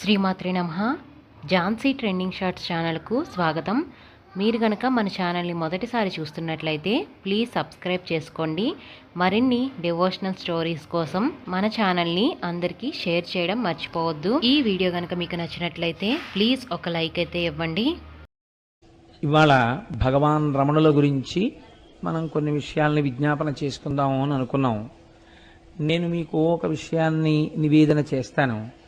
శ్రీమాత్రి నమ. Jhansi trending shorts ఛానల్కు స్వాగతం. మీరు గనక మన ఛానల్ని మొదటిసారి చూస్తున్నట్లయితే ప్లీజ్ సబ్స్క్రైబ్ చేసుకోండి. మరిన్ని డివోషనల్ స్టోరీస్ కోసం మన ఛానల్ని అందరికీ షేర్ చేయడం మర్చిపోవద్దు. ఈ వీడియో కనుక మీకు నచ్చినట్లయితే ప్లీజ్ ఒక లైక్ అయితే ఇవ్వండి. ఇవాళ భగవాన్ రమణుల గురించి మనం కొన్ని విషయాల్ని విజ్ఞాపన చేసుకుందాము అని అనుకున్నాం. నేను మీకు ఒక విషయాన్ని నివేదన చేస్తాను.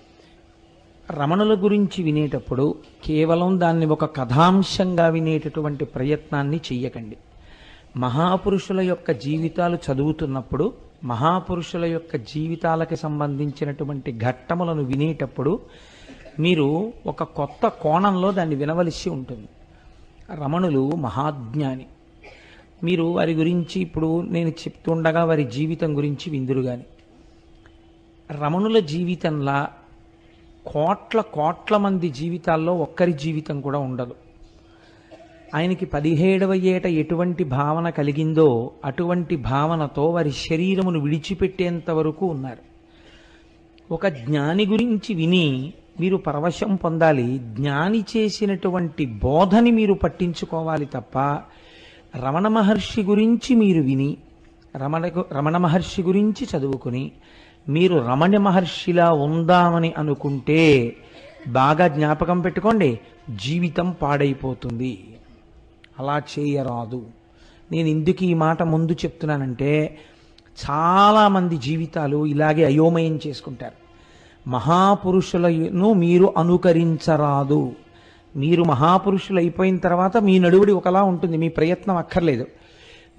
రమణుల గురించి వినేటప్పుడు కేవలం దాన్ని ఒక కథాంశంగా వినేటటువంటి ప్రయత్నాన్ని చెయ్యకండి. మహాపురుషుల యొక్క జీవితాలు చదువుతున్నప్పుడు మహాపురుషుల యొక్క జీవితాలకి సంబంధించినటువంటి ఘట్టములను వినేటప్పుడు మీరు ఒక కొత్త కోణంలో దాన్ని వినవలసి ఉంటుంది. రమణులు మహాజ్ఞాని. మీరు వారి గురించి ఇప్పుడు నేను చెప్తుండగా వారి జీవితం గురించి విందురు కానీ రమణుల జీవితంలా కోట్ల కోట్ల మంది జీవితాల్లో ఒక్కరి జీవితం కూడా ఉండదు. ఆయనకి పదిహేడవ ఏట ఎటువంటి భావన కలిగిందో అటువంటి భావనతో వారి శరీరమును విడిచిపెట్టేంత వరకు ఉన్నారు. ఒక జ్ఞాని గురించి విని మీరు పరవశం పొందాలి. జ్ఞాని చేసినటువంటి బోధని మీరు పట్టించుకోవాలి తప్ప రమణ మహర్షి గురించి మీరు విని రమణ రమణ మహర్షి గురించి చదువుకుని మీరు రమణ మహర్షిలా ఉందామని అనుకుంటే బాగా జ్ఞాపకం పెట్టుకోండి జీవితం పాడైపోతుంది. అలా చేయరాదు. నేను ఎందుకు ఈ మాట ముందు చెప్తున్నానంటే చాలామంది జీవితాలు ఇలాగే అయోమయం చేసుకుంటారు. మహాపురుషులను మీరు అనుకరించరాదు. మీరు మహాపురుషులు అయిపోయిన తర్వాత మీ నడువుడి ఒకలా ఉంటుంది మీ ప్రయత్నం అక్కర్లేదు.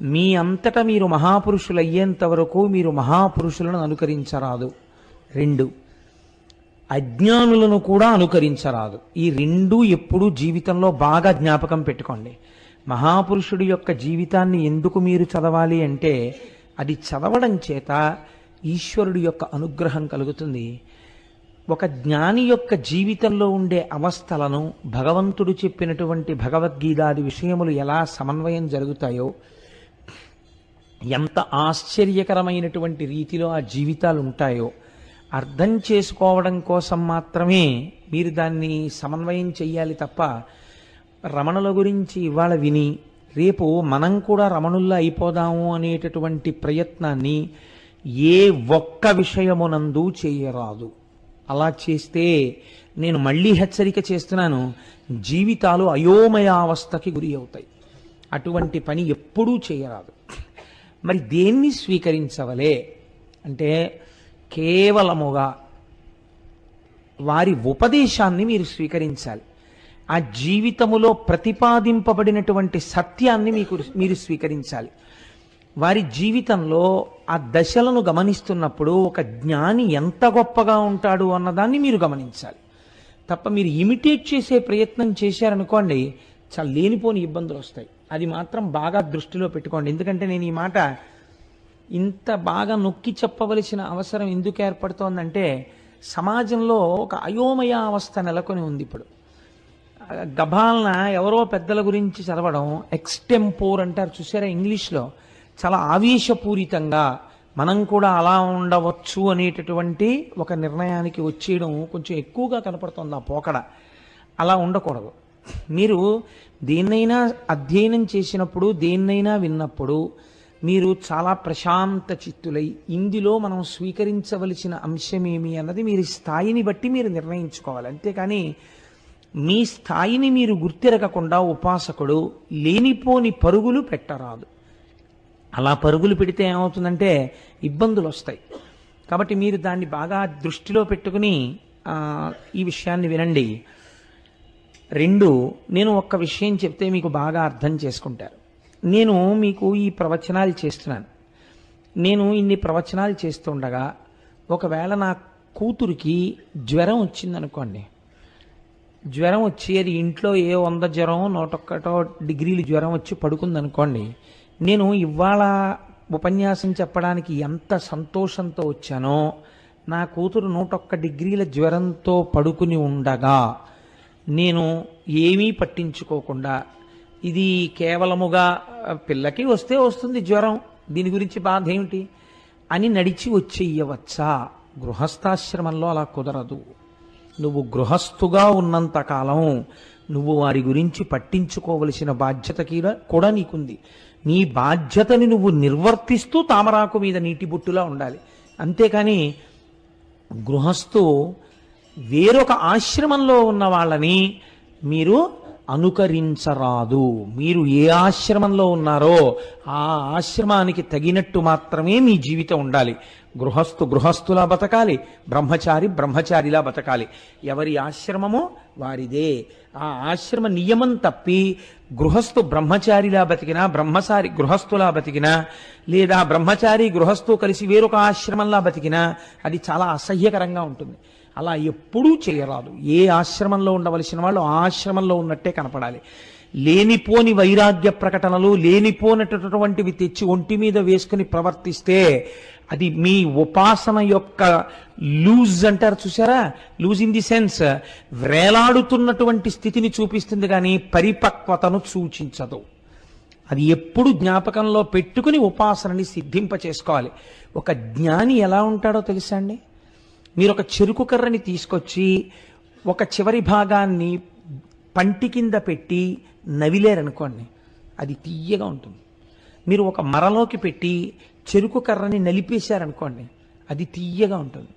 మీ అంతటా మీరు మహాపురుషులు అయ్యేంత వరకు మీరు మహాపురుషులను అనుకరించరాదు. రెండు అజ్ఞానులను కూడా అనుకరించరాదు. ఈ రెండు ఎప్పుడూ జీవితంలో బాగా జ్ఞాపకం పెట్టుకోండి. మహాపురుషుడి యొక్క జీవితాన్ని ఎందుకు మీరు చదవాలి అంటే అది చదవడం చేత ఈశ్వరుడి యొక్క అనుగ్రహం కలుగుతుంది. ఒక జ్ఞాని యొక్క జీవితంలో ఉండే అవస్థలను భగవంతుడు చెప్పినటువంటి భగవద్గీతాది విషయములు ఎలా సమన్వయం జరుగుతాయో ఎంత ఆశ్చర్యకరమైనటువంటి రీతిలో ఆ జీవితాలు ఉంటాయో అర్థం చేసుకోవడం కోసం మాత్రమే మీరు దాన్ని సమన్వయం చెయ్యాలి తప్ప రమణుల గురించి ఇవాళ విని రేపు మనం కూడా రమణుల్లా అయిపోదాము అనేటటువంటి ప్రయత్నాన్ని ఏ ఒక్క విషయమునందు చేయరాదు. అలా చేస్తే నేను మళ్ళీ హెచ్చరిక చేస్తున్నాను జీవితాలు అయోమయావస్థకి గురి అవుతాయి. అటువంటి పని ఎప్పుడూ చేయరాదు. మరి దేన్ని స్వీకరించవలే? అంటే కేవలముగా వారి ఉపదేశాన్ని మీరు స్వీకరించాలి. ఆ జీవితములో ప్రతిపాదింపబడినటువంటి సత్యాన్ని మీకు మీరు స్వీకరించాలి. వారి జీవితంలో ఆ దశలను గమనిస్తున్నప్పుడు ఒక జ్ఞాని ఎంత గొప్పగా ఉంటాడు అన్నదాన్ని మీరు గమనించాలి. తప్ప మీరు ఇమిటేట్ చేసే ప్రయత్నం చేశారనుకోండి చాలా లేనిపోని ఇబ్బందులు వస్తాయి అది మాత్రం బాగా దృష్టిలో పెట్టుకోండి. ఎందుకంటే నేను ఈ మాట ఇంత బాగా నొక్కి చెప్పవలసిన అవసరం ఎందుకు ఏర్పడుతోందంటే సమాజంలో ఒక అయోమయ అవస్థ నెలకొని ఉంది ఇప్పుడు. గభాలన ఎవరో పెద్దల గురించి చదవడం ఎక్స్టెంపోర్ అంటారు చూసారా ఇంగ్లీష్లో? చాలా ఆవేశపూరితంగా మనం కూడా అలా ఉండవచ్చు అనేటటువంటి ఒక నిర్ణయానికి వచ్చేయడం కొంచెం ఎక్కువగా కనపడుతుంది ఆ పోకడ. అలా ఉండకూడదు. మీరు దేన్నైనా అధ్యయనం చేసినప్పుడు దేన్నైనా విన్నప్పుడు మీరు చాలా ప్రశాంత చిత్తులై ఇందులో మనం స్వీకరించవలసిన అంశమేమి అన్నది మీరు స్థాయిని బట్టి మీరు నిర్ణయించుకోవాలి. అంతేకాని మీ స్థాయిని మీరు గుర్తిరగకుండా ఉపాసకుడు లేనిపోని పరుగులు పెట్టరాదు. అలా పరుగులు పెడితే ఏమవుతుందంటే ఇబ్బందులు వస్తాయి కాబట్టి మీరు దాన్ని బాగా దృష్టిలో పెట్టుకుని ఈ విషయాన్ని వినండి. రెండు నేను ఒక్క విషయం చెప్తే మీకు బాగా అర్థం చేసుకుంటారు. నేను మీకు ఈ ప్రవచనాలు చేస్తున్నాను. నేను ఇన్ని ప్రవచనాలు చేస్తుండగా ఒకవేళ నా కూతురికి జ్వరం వచ్చిందనుకోండి. జ్వరం వచ్చి అది ఇంట్లో ఏ వంద జ్వరం నూటొక్కటో డిగ్రీలు జ్వరం వచ్చి పడుకుందనుకోండి నేను ఇవాళ ఉపన్యాసం చెప్పడానికి ఎంత సంతోషంతో వచ్చానో నా కూతురు నూటొక్క డిగ్రీల జ్వరంతో పడుకుని ఉండగా నేను ఏమీ పట్టించుకోకుండా ఇది కేవలముగా పిల్లకి వస్తే వస్తుంది జ్వరం దీని గురించి బాధ ఏమిటి? అని నడిచి వచ్చేయవచ్చా? గృహస్థాశ్రమంలో అలా కుదరదు. నువ్వు గృహస్థుగా ఉన్నంత కాలం నువ్వు వారి గురించి పట్టించుకోవలసిన బాధ్యత కీడ- కూడా నీకుంది. నీ బాధ్యతని నువ్వు నిర్వర్తిస్తూ తామరాకు మీద నీటి బుట్టులా ఉండాలి. అంతేకాని గృహస్థు వేరొక ఆశ్రమంలో ఉన్న వాళ్ళని మీరు అనుకరించరాదు. మీరు ఏ ఆశ్రమంలో ఉన్నారో ఆ ఆశ్రమానికి తగినట్టు మాత్రమే మీ జీవితం ఉండాలి. గృహస్థు గృహస్థులా బతకాలి. బ్రహ్మచారి బ్రహ్మచారిలా బతకాలి. ఎవరి ఆశ్రమమో వారిదే. ఆ ఆశ్రమ నియమం తప్పి గృహస్థు బ్రహ్మచారిలా బతికినా బ్రహ్మచారి గృహస్థులా బతికినా లేదా బ్రహ్మచారి గృహస్థు కలిసి వేరొక ఆశ్రమంలా బతికినా అది చాలా అసహ్యకరంగా ఉంటుంది. అలా ఎప్పుడూ చేయరాదు. ఏ ఆశ్రమంలో ఉండవలసిన వాళ్ళు ఆశ్రమంలో ఉన్నట్టే కనపడాలి. లేనిపోని వైరాగ్య ప్రకటనలు లేనిపోనటువంటివి తెచ్చి ఒంటి మీద వేసుకుని ప్రవర్తిస్తే అది మీ ఉపాసన యొక్క లూజ్ అంటారు చూసారా లూజ్ ఇన్ ది సెన్స్ వేలాడుతున్నటువంటి స్థితిని చూపిస్తుంది కానీ పరిపక్వతను సూచించదు. అది ఎప్పుడు జ్ఞాపకంలో పెట్టుకుని ఉపాసనని సిద్ధింప చేసుకోవాలి ఒక జ్ఞాని ఎలా ఉంటాడో తెలుసా అండి? మీరు ఒక చెరుకు కర్రని తీసుకొచ్చి ఒక చివరి భాగాన్ని పంటి కింద పెట్టి నవిలేరనుకోండి అది తీయగా ఉంటుంది. మీరు ఒక మరలోకి పెట్టి చెరుకు కర్రని నలిపేశారనుకోండి అది తీయగా ఉంటుంది.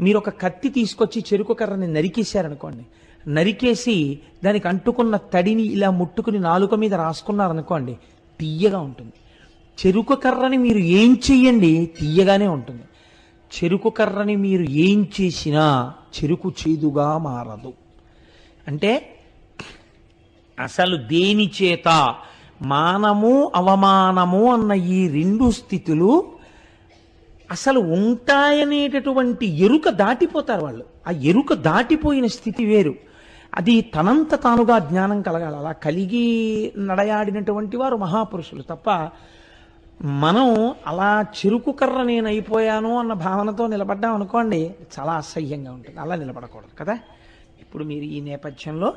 మీరు ఒక కత్తి తీసుకొచ్చి చెరుకు కర్రని నరికేశారనుకోండి నరికేసి దానికి అంటుకున్న తడిని ఇలా ముట్టుకుని నాలుక మీద రాసుకున్నారనుకోండి తీయగా ఉంటుంది. చెరుకు కర్రని మీరు ఏం చెయ్యండి తీయగానే ఉంటుంది. చెరుకు కర్రని మీరు ఏం చేసినా చెరుకు చేదుగా మారదు. అంటే అసలు దేని చేత? మానము అవమానము అన్న ఈ రెండు స్థితులు అసలు ఉంటాయనేటటువంటి ఎరుక దాటిపోతారు వాళ్ళు. ఆ ఎరుక దాటిపోయిన స్థితి వేరు. అది తనంత తానుగా జ్ఞానం కలగాలి. అలా కలిగి నడయాడినటువంటి వారు మహాపురుషులు తప్ప మనం అలా చెరుకు కర్ర నేను అయిపోయాను అన్న భావనతో నిలబడ్డాం అనుకోండి చాలా అసహ్యంగా ఉంటుంది. అలా నిలబడకూడదు కదా? ఇప్పుడు మీరు ఈ నేపథ్యంలో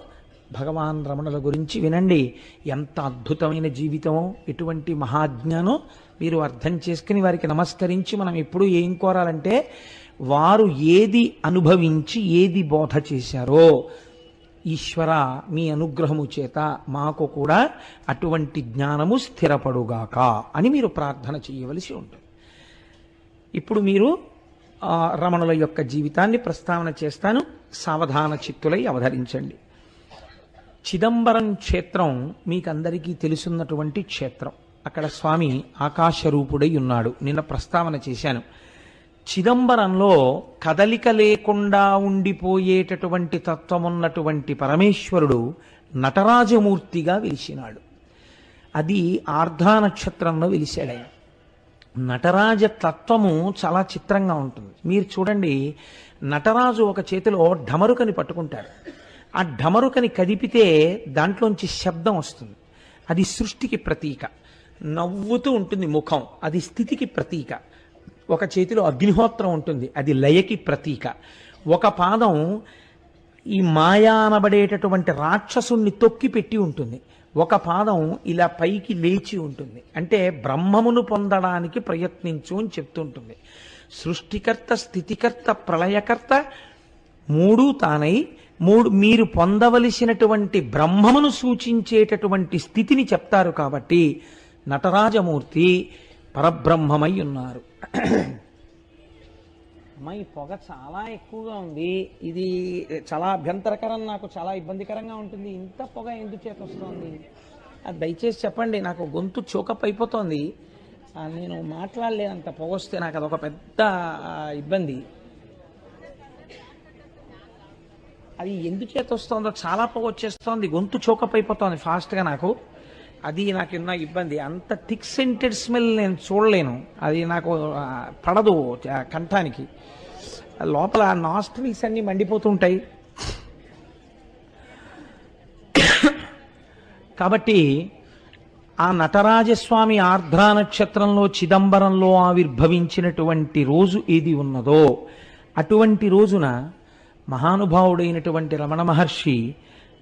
భగవాన్ రమణుల గురించి వినండి. ఎంత అద్భుతమైన జీవితమో ఎటువంటి మహాజ్ఞానో మీరు అర్థం చేసుకుని వారికి నమస్కరించి మనం ఎప్పుడు ఏం కోరాలంటే వారు ఏది అనుభవించి ఏది బోధ చేశారో ఈశ్వర మీ అనుగ్రహము చేత మాకు కూడా అటువంటి జ్ఞానము స్థిరపడుగాక అని మీరు ప్రార్థన చేయవలసి ఉంటుంది. ఇప్పుడు మీరు రమణుల యొక్క జీవితాన్ని ప్రస్తావన చేస్తాను. సావధాన చిత్తులై అవధరించండి. చిదంబరం క్షేత్రం మీకందరికీ తెలుసున్నటువంటి క్షేత్రం. అక్కడ స్వామి ఆకాశరూపుడై ఉన్నాడు. నిన్న ప్రస్తావన చేశాను. చిదంబరంలో కదలిక లేకుండా ఉండిపోయేటటువంటి తత్వమున్నటువంటి పరమేశ్వరుడు నటరాజమూర్తిగా వెలిసినాడు. అది ఆర్ధా నక్షత్రంలో వెలిశాడు ఆయన. నటరాజ తత్వము చాలా చిత్రంగా ఉంటుంది. మీరు చూడండి నటరాజు ఒక చేతిలో ఢమరుకని పట్టుకుంటాడు. ఆ ఢమరుకని కదిపితే దాంట్లోంచి శబ్దం వస్తుంది. అది సృష్టికి ప్రతీక. నవ్వుతూ ఉంటుంది ముఖం. అది స్థితికి ప్రతీక. ఒక చేతిలో అగ్నిహోత్రం ఉంటుంది. అది లయకి ప్రతీక. ఒక పాదం ఈ మాయా అనబడేటటువంటి రాక్షసుణ్ణి తొక్కి పెట్టి ఉంటుంది. ఒక పాదం ఇలా పైకి లేచి ఉంటుంది. అంటే బ్రహ్మమును పొందడానికి ప్రయత్నించు అని చెప్తుంటుంది. సృష్టికర్త స్థితికర్త ప్రళయకర్త మూడు తానై మూడు మీరు పొందవలసినటువంటి బ్రహ్మమును సూచించేటటువంటి స్థితిని చెప్తారు కాబట్టి నటరాజమూర్తి పరబ్రహ్మమై ఉన్నారు. అమ్మ ఈ పొగ చాలా ఎక్కువగా ఉంది. ఇది చాలా అభ్యంతరకరం నాకు చాలా ఇబ్బందికరంగా ఉంటుంది. ఇంత పొగ ఎందుకు చేత వస్తుంది అది దయచేసి చెప్పండి నాకు గొంతు చోకప్ అయిపోతుంది. నేను మాట్లాడలేనంత పొగ వస్తే నాకు అదొక పెద్ద ఇబ్బంది. అది ఎందుచేత చేత వస్తుందో చాలా పొగ వచ్చేస్తోంది. గొంతు చోకప్ అయిపోతుంది ఫాస్ట్గా నాకు. అది నాకు ఉన్న ఇబ్బంది. అంత థిక్ సెంటెడ్ స్మెల్ నేను చూడలేను. అది నాకు పడదు ఆ, కంఠానికి. లోపల నాస్ట్రిల్స్ అన్నీ మండిపోతుంటాయి. కాబట్టి ఆ నటరాజస్వామి ఆర్ధ్రా నక్షత్రంలో చిదంబరంలో ఆవిర్భవించినటువంటి రోజు ఏది ఉన్నదో అటువంటి రోజున మహానుభావుడైనటువంటి రమణ మహర్షి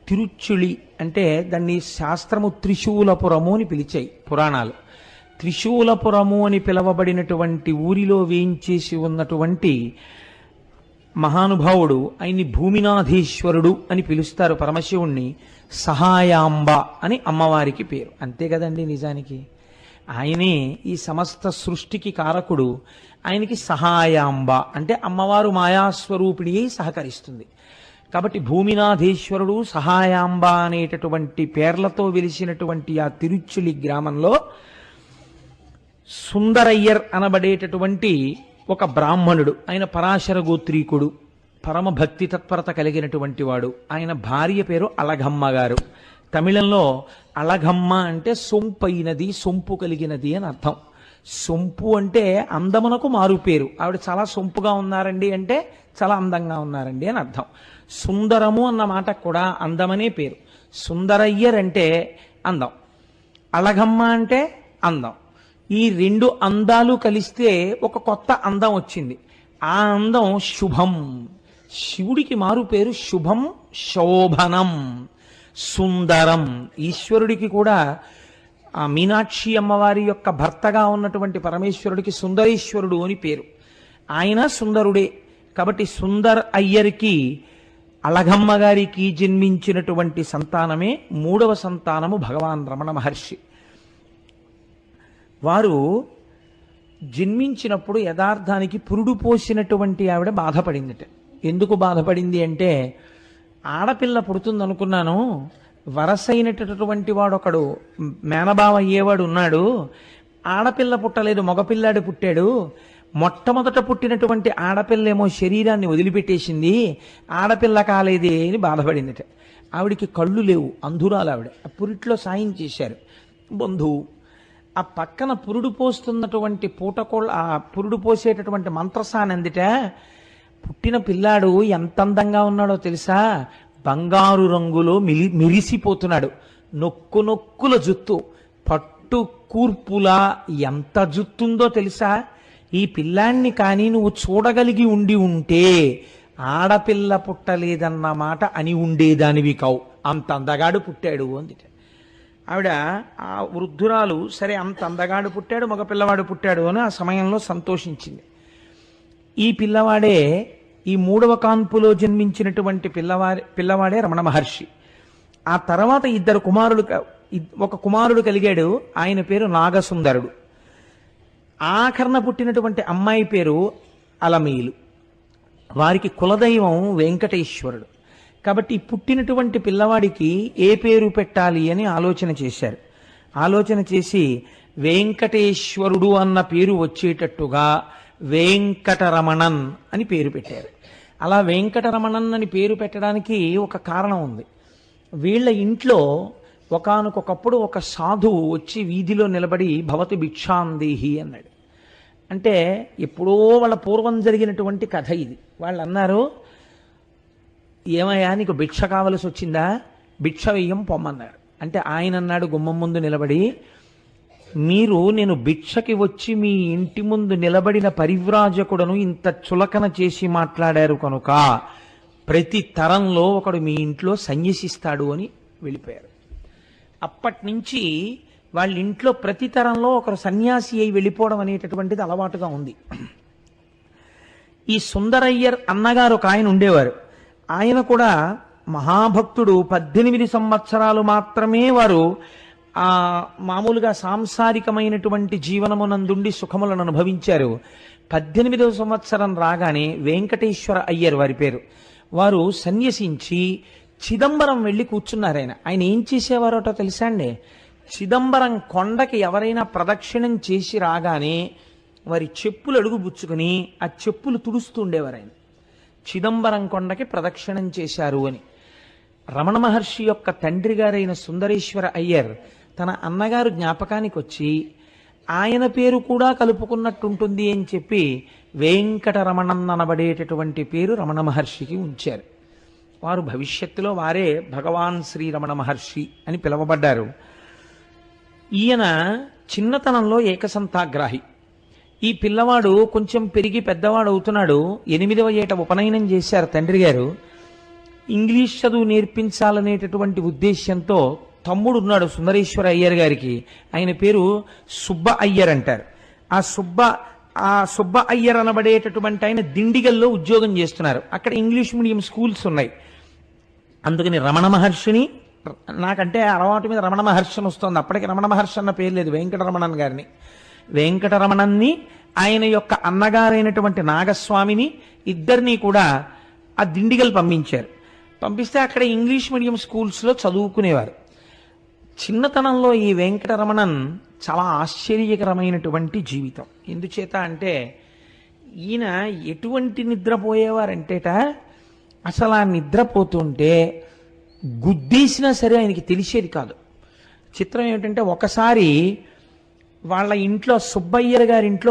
తిరుచుళి అంటే దాన్ని శాస్త్రము త్రిశూలపురము అని పిలిచాయి పురాణాలు. త్రిశూలపురము అని పిలవబడినటువంటి ఊరిలో వేయించేసి ఉన్నటువంటి మహానుభావుడు ఆయన్ని భూమినాధీశ్వరుడు అని పిలుస్తారు పరమశివుణ్ణి సహాయాంబ అని అమ్మవారికి పేరు. అంతే కదండి నిజానికి? ఆయనే ఈ సమస్త సృష్టికి కారకుడు. ఆయనకి సహాయాంబ అంటే అమ్మవారు మాయాస్వరూపిణి అయి సహకరిస్తుంది. కాబట్టి భూమినాథేశ్వరుడు సహాయాంబ అనేటటువంటి పేర్లతో వెలిసినటువంటి ఆ తిరుచులి గ్రామంలో సుందరయ్యర్ అనబడేటటువంటి ఒక బ్రాహ్మణుడు. ఆయన పరాశర గోత్రీకుడు. పరమ భక్తి తత్పరత కలిగినటువంటి వాడు. ఆయన భార్య పేరు అలఘమ్మ గారు. తమిళంలో అలఘమ్మ అంటే సొంపైనది సొంపు కలిగినది అని అర్థం. సొంపు అంటే అందమునకు మారు పేరు. ఆవిడ చాలా సొంపుగా ఉన్నారండి అంటే చాలా అందంగా ఉన్నారండి అని అర్థం. సుందరము అన్న మాట కూడా అందమనే పేరు. సుందరయ్యరంటే అందం. అలగమ్మ అంటే అందం. ఈ రెండు అందాలు కలిస్తే ఒక కొత్త అందం వచ్చింది. ఆ అందం శుభం. శివుడికి మారు పేరు శుభం శోభనం. సుందరం. ఈశ్వరుడికి కూడా ఆ మీనాక్షి అమ్మవారి యొక్క భర్తగా ఉన్నటువంటి పరమేశ్వరుడికి సుందరేశ్వరుడు అని పేరు. ఆయన సుందరుడే. కాబట్టి సుందర్ అయ్యర్కి అళగమ్మ గారికి జన్మించినటువంటి సంతానమే మూడవ సంతానము భగవాన్ రమణ మహర్షి. వారు జన్మించినప్పుడు యథార్థానికి పురుడు పోసినటువంటి ఆవిడ బాధపడిందిట. ఎందుకు బాధపడింది అంటే ఆడపిల్ల పుడుతుంది అనుకున్నాను వరసైనటువంటి వాడు ఒకడు మేనబావ అయ్యేవాడు ఉన్నాడు ఆడపిల్ల పుట్టలేదు మగపిల్లాడు పుట్టాడు మొట్టమొదట పుట్టినటువంటి ఆడపిల్లేమో శరీరాన్ని వదిలిపెట్టేసింది. ఆడపిల్ల కాలేదే అని బాధపడిందిట. ఆవిడికి కళ్ళు లేవు అంధురాలు ఆవిడ. ఆ పురిట్లో సాయం చేశారు. బంధువు ఆ పక్కన పురుడు పోస్తున్నటువంటి పూటకోళ్ళ ఆ పురుడు పోసేటటువంటి మంత్రసాని అందిట పుట్టిన పిల్లాడు ఎంత అందంగా ఉన్నాడో తెలుసా? బంగారు రంగులో మిలి మిరిసిపోతున్నాడు. నొక్కు నొక్కుల జుత్తు. పట్టు కూర్పులా ఎంత జుత్తుందో తెలుసా? ఈ పిల్లాన్ని కానీ నువ్వు చూడగలిగి ఉండి ఉంటే ఆడపిల్ల పుట్టలేదన్న మాట అని ఉండేదానివి కావు. అంత అందగాడు పుట్టాడు అంది ఆవిడ ఆ వృద్ధురాలు సరే అంత అందగాడు పుట్టాడు మగ పిల్లవాడు పుట్టాడు అని ఆ సమయంలో సంతోషించింది. ఈ పిల్లవాడే ఈ మూడవ కాన్పులో జన్మించినటువంటి పిల్లవారి పిల్లవాడే రమణ మహర్షి. ఆ తర్వాత ఇద్దరు కుమారులు ఒక కుమారుడు కలిగాడు. ఆయన పేరు నాగసుందరుడు. ఆఖరణ పుట్టినటువంటి అమ్మాయి పేరు అలమీలు. వారికి కులదైవం వెంకటేశ్వరుడు. కాబట్టి పుట్టినటువంటి పిల్లవాడికి ఏ పేరు పెట్టాలి అని ఆలోచన చేశారు. ఆలోచన చేసి వెంకటేశ్వరుడు అన్న పేరు వచ్చేటట్టుగా వెంకటరమణన్ అని పేరు పెట్టారు. అలా వెంకటరమణన్ అని పేరు పెట్టడానికి ఒక కారణం ఉంది. వీళ్ళ ఇంట్లో ఒకనకొకప్పుడు ఒక సాధువు వచ్చి వీధిలో నిలబడి భవతి భిక్షాందేహి అన్నాడు. అంటే ఎప్పుడో వాళ్ళ పూర్వం జరిగినటువంటి కథ ఇది. వాళ్ళు అన్నారు ఏమయ్యా నీకు భిక్ష కావలసి వచ్చిందా భిక్ష వెయ్యం పొమ్మన్నారు. అంటే ఆయన అన్నాడు గుమ్మం ముందు నిలబడి మీరు నేను భిక్షకి వచ్చి మీ ఇంటి ముందు నిలబడిన పరివ్రాజకుడను ఇంత చులకన చేసి మాట్లాడారు కనుక ప్రతి తరంలో ఒకడు మీ ఇంట్లో సన్యసిస్తాడు అని వెళ్ళిపోయారు. అప్పటి నుంచి వాళ్ళ ఇంట్లో ప్రతి తరంలో ఒకరు సన్యాసి అయి వెళ్ళిపోవడం అనేటటువంటిది అలవాటుగా ఉంది. ఈ సుందరయ్యర్ అన్నగారు ఒక ఆయన ఉండేవారు. ఆయన కూడా మహాభక్తుడు. పద్దెనిమిది సంవత్సరాలు మాత్రమే వారు ఆ మామూలుగా సాంసారికమైనటువంటి జీవనమునందుండి సుఖములను అనుభవించారు. పద్దెనిమిదవ సంవత్సరం రాగానే వెంకటేశ్వర అయ్యర్ వారి పేరు. వారు సన్యసించి చిదంబరం వెళ్ళి కూర్చున్నారు ఆయన. ఆయన ఏం చేసేవారోటో తెలుసా అండి? చిదంబరం కొండకి ఎవరైనా ప్రదక్షిణం చేసి రాగానే వారి చెప్పులు అడుగుబుచ్చుకుని ఆ చెప్పులు తుడుస్తూ ఉండేవారు ఆయన. చిదంబరం కొండకి ప్రదక్షిణం చేశారు అని. రమణ మహర్షి యొక్క తండ్రి గారైన సుందరేశ్వర అయ్యర్ తన అన్నగారు జ్ఞాపకానికి వచ్చి ఆయన పేరు కూడా కలుపుకున్నట్టుంటుంది అని చెప్పి వెంకటరమణన్ అనబడేటటువంటి పేరు రమణ మహర్షికి ఉంచారు. వారు భవిష్యత్తులో వారే భగవాన్ శ్రీ రమణ మహర్షి అని పిలువబడ్డారు. ఈయన చిన్నతనంలో ఏకసంతాగ్రాహి. ఈ పిల్లవాడు కొంచెం పెరిగి పెద్దవాడు అవుతున్నాడు. ఎనిమిదవ ఏట ఉపనయనం చేశారు తండ్రి గారు. ఇంగ్లీష్ చదువు నేర్పించాలనేటటువంటి ఉద్దేశ్యంతో తమ్ముడు ఉన్నాడు సుందరేశ్వర అయ్యర్ గారికి. ఆయన పేరు సుబ్బ అయ్యర్ అంటారు. ఆ సుబ్బ ఆ సుబ్బ అయ్యర్ అనబడేటటువంటి ఆయన దిండిగల్లో ఉద్యోగం చేస్తున్నారు. అక్కడ ఇంగ్లీష్ మీడియం స్కూల్స్ ఉన్నాయి. అందుకని రమణ మహర్షిని నాకంటే అలవాటు మీద రమణ మహర్షి అని వస్తుంది. అప్పటికి రమణ మహర్షి అన్న పేరు లేదు వెంకటరమణన్ గారిని. వెంకటరమణన్ని ఆయన యొక్క అన్నగారైనటువంటి నాగస్వామిని ఇద్దరిని కూడా ఆ దిండిగల్ పంపించారు. పంపిస్తే అక్కడ ఇంగ్లీష్ మీడియం స్కూల్స్లో చదువుకునేవారు. చిన్నతనంలో ఈ వెంకటరమణన్ చాలా ఆశ్చర్యకరమైనటువంటి జీవితం. ఎందుచేత అంటే ఈయన ఎటువంటి నిద్రపోయేవారంటేట అసలు ఆ నిద్రపోతుంటే గుద్దేసినా సరే ఆయనకి తెలిసేది కాదు. చిత్రం ఏమిటంటే ఒకసారి వాళ్ళ ఇంట్లో సుబ్బయ్యర్ గారి ఇంట్లో